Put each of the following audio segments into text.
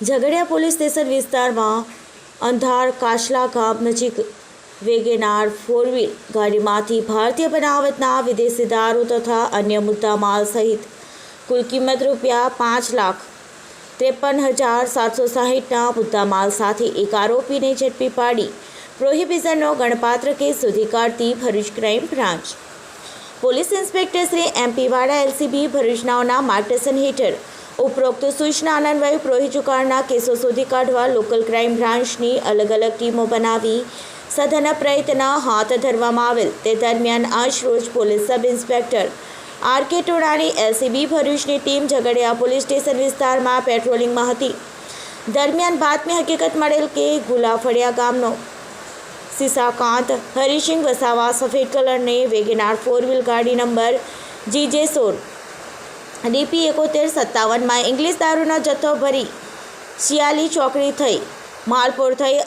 Jhagadia police station વિસ્તારમાં અંધાર કાશલા ગામ નજીક વેગેનાર ફોર વ્હીલ ગાડીમાંથી ભારતીય બનાવટના વિદેશી દારૂ તથા અન્ય મુદ્દામાલ સહિત કુલ કિંમત રૂપિયા પાંચ લાખ ત્રેપન હજાર સાતસો સાહીઠના મુદ્દામાલ સાથે એક આરોપીને ઝડપી પાડી પ્રોહિબિઝનનો ગણપાત્ર કેસ શોધી કાઢતી Bharuch crime branch. Police inspector Shri MP Vada LCB ભરૂચનાઓના માર્ગદર્શન હેઠળ ઉપરોક્ત સૂચના આનંદભાઈ પ્રોહિચુકાળના કેસો શોધી કાઢવા લોકલ ક્રાઇમ બ્રાન્ચની અલગ અલગ ટીમો બનાવી સઘન પ્રયત્ન હાથ ધરવામાં આવેલ. તે દરમિયાન આજ રોજ police sub inspector R K ટોડાની એલસીબી ભરૂચની ટીમ ઝઘડિયા પોલીસ સ્ટેશન વિસ્તારમાં પેટ્રોલિંગમાં હતી. દરમિયાન બાતમી હકીકત મળેલ કે ગુલાફળિયા ગામનો સીસાકાંત, હરિસિંહ વસાવા, સફેદ કલરની વેગેનાર ફોર વ્હીલ ગાડી નંબર જીજે સોળ ડીપી એકોતેર સત્તાવનમાં ઇંગ્લિશ દારૂનો જથ્થો ભરી શિયાલી ચોકડી થઈ. માલપુર થઈ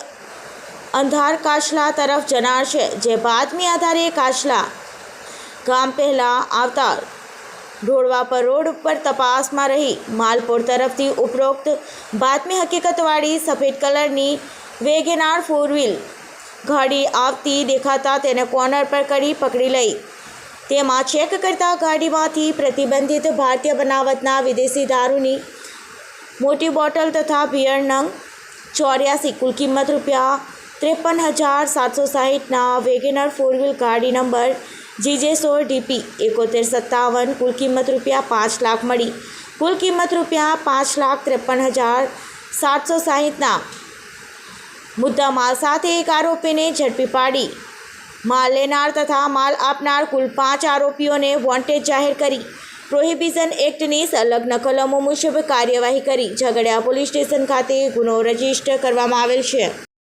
અંધાર કાશલા તરફ જનાર છે, જે બાતમી આધારે કાશલા ગામ પહેલાં આવતા ઢોળવા પર રોડ ઉપર તપાસમાં રહી. માલપુર તરફથી ઉપરોક્ત બાતમી હકીકતવાળી સફેદ કલરની વેગેનાર ફોર વ્હીલ ગાડી આવતી દેખાતા તેને કોર્નર પર કરી પકડી લઈ. તેમાં ચેક કરતા ગાડીમાંથી પ્રતિબંધિત ભારતીય બનાવટના વિદેશી દારૂની મોટી બોટલ તથા બિયર નંગ, ચોર્યાસી, કુલ કિંમત રૂપિયા ત્રેપન હજાર સાતસો સાહીઠના વેગેનર ફોર વ્હીલ ગાડી નંબર જીજે સોળ ડીપી એકોતેર સત્તાવન, કુલ કિંમત રૂપિયા પાંચ લાખ મળી. કુલ કિંમત રૂપિયા પાંચ લાખ ત્રેપન હજાર સાતસો સાહીઠના મુદ્દામાલ સાથે એક આરોપીને ઝડપી પાડી. માલ લેનાર તથા માલ આપનાર કુલ પાંચ આરોપીઓને વોન્ટેડ જાહેર કરી. પ્રોહિબિશન એક્ટની સંલગ્ન કલમો મુજબ કાર્યવાહી કરી. ઝઘડિયા પોલીસ સ્ટેશન ખાતે ગુનો રજિસ્ટર કરવામાં આવેલ છે.